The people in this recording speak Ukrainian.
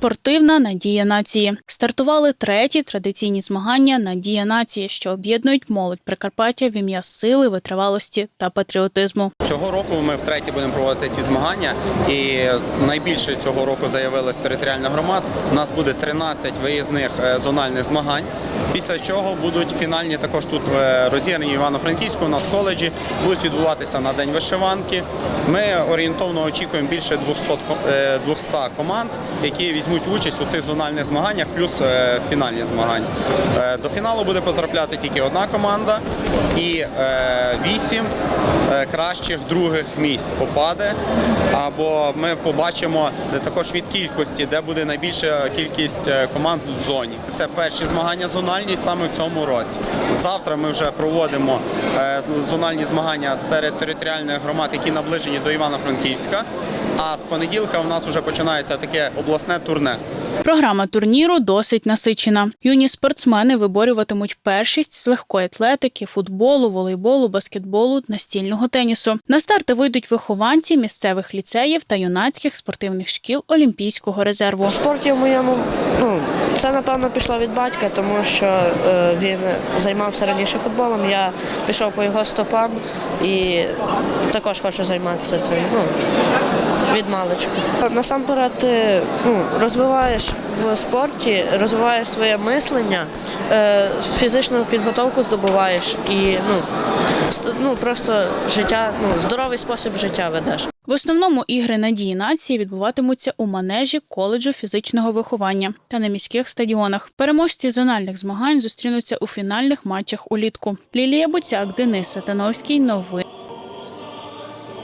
Спортивна надія нації стартували треті традиційні змагання Надія нації, що об'єднують молодь Прикарпаття в ім'я сили, витривалості та патріотизму. Цього року ми втретє будемо проводити ці змагання, і найбільше цього року заявилась територіальна громад. У нас буде 13 виїзних е, зональних змагань. Після чого будуть фінальні також тут е, розіграні Івано-Франківську. У нас коледжі будуть відбуватися на день вишиванки. Ми орієнтовно очікуємо більше 200, е, 200 команд, які візьмуть участь у цих зональних змаганнях, плюс е, фінальні змагання. До фіналу буде потрапляти тільки одна команда і вісім кращих других місць попаде. Або ми побачимо також від кількості, де буде найбільша кількість команд в зоні. Це перші змагання зональні саме в цьому році. Завтра ми вже проводимо е, зональні змагання серед територіальних громад, які наближені до Івано-Франківська. А з понеділка у нас вже починається таке обласне турне. Програма турніру досить насичена. Юні спортсмени виборюватимуть першість з легкої атлетики, футболу, волейболу, баскетболу, настільного тенісу. На старти вийдуть вихованці місцевих ліцеїв та юнацьких спортивних шкіл Олімпійського резерву. У спорті в моєму ну це напевно пішло від батька, тому що е, він займався раніше футболом. Я пішов по його стопам і також хочу займатися цим. Ну від маличку. Насамперед, ти ну, розвиваєш в спорті, розвиваєш своє мислення, е, фізичну підготовку здобуваєш і ну, ну просто життя, ну здоровий спосіб життя ведеш. В основному ігри надії нації відбуватимуться у манежі коледжу фізичного виховання та на міських стадіонах. Переможці зональних змагань зустрінуться у фінальних матчах улітку. Лілія Буцяк, Денис Сатановський. Новини